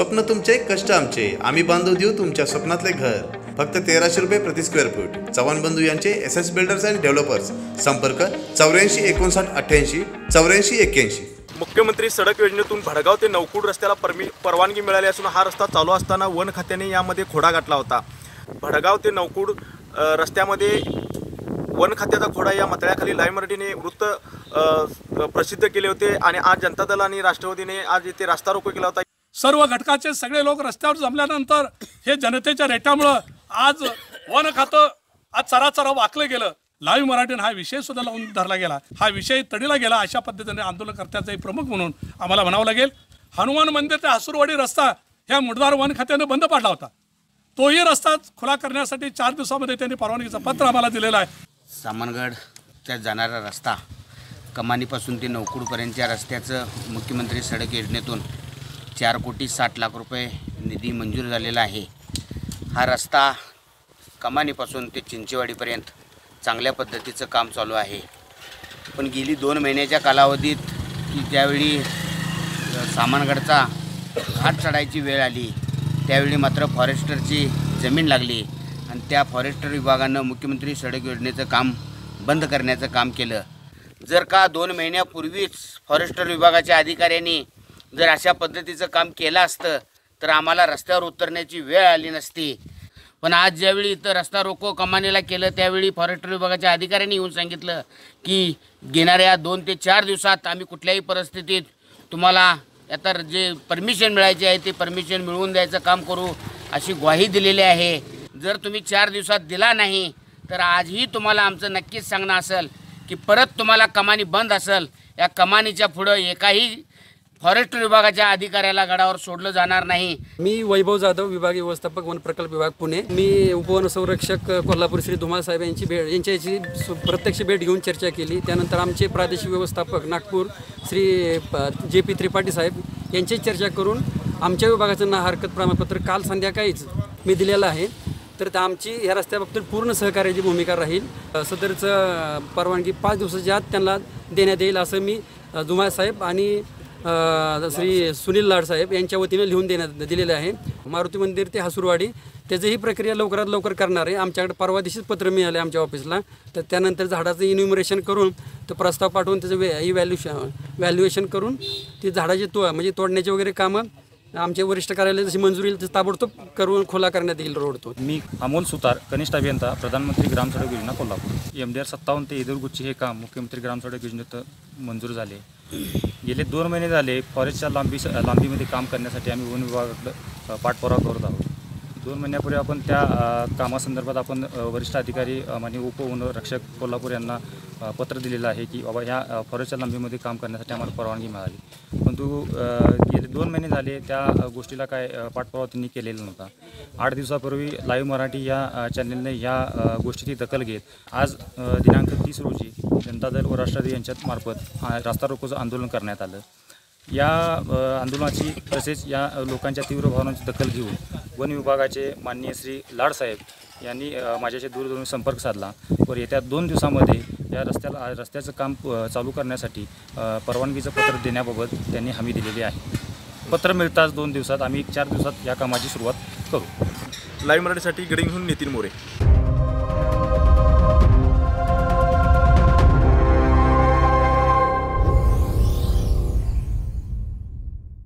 स्वप्न तुमचे कष्ट आमचे. आम्ही बांधू देऊ तुमच्या स्वप्नातले घर. फक्त तेराशे रुपये प्रति स्क्वेअर फूट चव्हाण बंधू यांचे S S builders and developers संपर्क चौऱ्याऐंशी एकोणसाठ अठ्ठ्याऐंशी चौऱ्याऐंशी एक्क्याऐंशी. मुख्यमंत्री सडक योजनेतून भडगाव ते नौकुड रस्त्याला परमी परवानगी मिळाली असून हा रस्ता चालू असताना वन खात्याने यामध्ये खोडा घातला होता. भडगाव ते नौकुड रस्त्यामध्ये वन खात्याचा खोडा या मतळ्याखाली लाईव्ह मराठीने वृत्त प्रसिद्ध केले होते आणि आज जनता दल आणि राष्ट्रवादीने आज इथे रस्ता रोको केला होता. सर्व घटकाचे सगळे लोक रस्त्यावर जमल्यानंतर हे जनतेच्या रेट्यामुळं आज वन खातं आज चराचरा वाकलं गेलं. लाईव्ह मराठीनं हा विषय सुद्धा लावून धरला गेला. हा विषय तडीला गेला. अशा पद्धतीने आंदोलनकर्त्याचा एक प्रमुख म्हणून आम्हाला म्हणावं लागेल. हनुमान मंदिर ते हसूरवाडी रस्ता ह्या मुडदार वन खात्यानं बंद पाडला होता. तोही रस्ता खुला करण्यासाठी चार दिवसामध्ये त्यांनी परवानगीचं पत्र आम्हाला दिलेलं आहे. सामनगड त्या जाणारा रस्ता कमानीपासून ते नौकुडपर्यंतच्या रस्त्याचं मुख्यमंत्री सडक योजनेतून चार कोटी साठ लाख रुपये निधी मंजूर झालेला आहे. हा रस्ता कमानीपासून ते चिंचेवाडीपर्यंत चांगल्या पद्धतीचं काम चालू आहे. पण गेली दोन महिन्याच्या कालावधीत की ज्यावेळी सामानगडचा घाट चढायची वेळ आली त्यावेळी मात्र फॉरेस्टरची जमीन लागली आणि त्या फॉरेस्टर विभागानं मुख्यमंत्री सडक योजनेचं काम बंद करण्याचं काम केलं. जर का दोन महिन्यापूर्वीच फॉरेस्टर विभागाच्या अधिकाऱ्यांनी जर अशा पद्धतीचं काम केलं असतं तर आम्हाला रस्त्यावर उतरण्याची वेळ आली नसती. पण आज ज्यावेळी इथं रस्ता रोको कमानीला केलं त्यावेळी फॉरेस्ट विभागाच्या अधिकाऱ्यांनी येऊन सांगितलं की येणाऱ्या दोन ते चार दिवसात आम्ही कुठल्याही परिस्थितीत तुम्हाला आता जे परमिशन मिळायचे आहे ते परमिशन मिळवून द्यायचं काम करू अशी ग्वाही दिलेली आहे. जर तुम्ही चार दिवसात दिला नाही तर आजही तुम्हाला आमचं नक्कीच सांगणं असेल की परत तुम्हाला कमानी बंद असेल. या कमानीच्या पुढं एकाही फॉरेस्ट विभागाच्या अधिकाऱ्याला गडावर सोडलं जाणार नाही. मी वैभव जाधव विभागीय व्यवस्थापक वन प्रकल्प विभाग पुणे. मी उपवन संरक्षक कोल्हापूर श्री धुमाळ साहेब यांची भेट यांच्याशी प्रत्यक्ष भेट घेऊन चर्चा केली. त्यानंतर आमचे प्रादेशिक व्यवस्थापक नागपूर श्री जे पी त्रिपाठी साहेब यांची चर्चा करून आमच्या विभागाचं ना हरकत प्रमाणपत्र काल संध्याकाळीच मी दिलेलं आहे. तर त्या आमची ह्या रस्त्याबाबतीत पूर्ण सहकार्याची भूमिका राहील. सदरचं परवानगी पाच दिवसाच्या आत त्यांना देण्यात येईल असं मी अ, धुमाळ साहेब आणि श्री सुनील लाड साहेब यांच्या वतीने लिहून देण्यात दिलेलं आहे. मारुती मंदिर ते हसूरवाडी. त्याची ही प्रक्रिया लवकरात लवकर करणार आहे. आमच्याकडे परवा दिवशीच पत्र मिळाले आमच्या ऑफिसला. तर त्यानंतर झाडाचं इन्युमरेशन करून तो प्रस्ताव पाठवून त्याचं वे इव्हॅल्युशन व्हॅल्युएशन करून ती झाडाची तो म्हणजे तोडण्याची वगैरे कामं आमचे वरिष्ठ कार्यालय जशी मंजुरी येईल तशी ताबडतोब करून खुला करण्यात येईल रोड तो. मी अमोल सुतार कनिष्ठ अभियंता प्रधानमंत्री ग्राम सडक योजना कोल्हापूर. एम डी आर सत्तावन्न ते इदुरगुच्ची हे काम मुख्यमंत्री ग्राम सडक योजनेत मंजूर झाले. गेले दोन महिने झाले फॉरेस्टच्या लांबी लांबीमध्ये काम करण्यासाठी आम्ही वन विभागाकडं पाठपुरावा करत आहोत. दोन महिन्यापूर्वी आपण त्या कामासंदर्भात आपण वरिष्ठ अधिकारी अ, माननीय उपवन रक्षक कोल्हापूर यांना पत्र दिलेलं आहे की बाबा ह्या फॉरेस्टच्या लांबीमध्ये काम करण्यासाठी आम्हाला परवानगी मिळाली. परंतु गेले दोन महिने झाले त्या गोष्टीला काय पाठपुरावा त्यांनी केलेला नव्हता. आठ दिवसापूर्वी लाईव्ह मराठी या चॅनलने या गोष्टीची दखल घेत आज दिनांक तीस रोजी जनता दल व राष्ट्रवादी यांच्यात मार्फत रास्ता रोकोचं आंदोलन करण्यात आलं. या आंदोलनाची तसेच या लोकांच्या तीव्र भावनांची दखल घेऊन वन विभागाचे माननीय श्री लाडसाहेब यांनी माझ्याशी दूरध्वनी संपर्क साधला व येत्या दोन दिवसामध्ये या रस्त्याला रस्त्याचं काम चालू करण्यासाठी परवानगीचं पत्र देण्याबाबत त्यांनी हमी दिलेली आहे. पत्र मिळताच दोन दिवसात आम्ही चार दिवसात या कामाची सुरुवात करू. लाईव्ह मराठीसाठी गडिंगहून नितीन मोरे.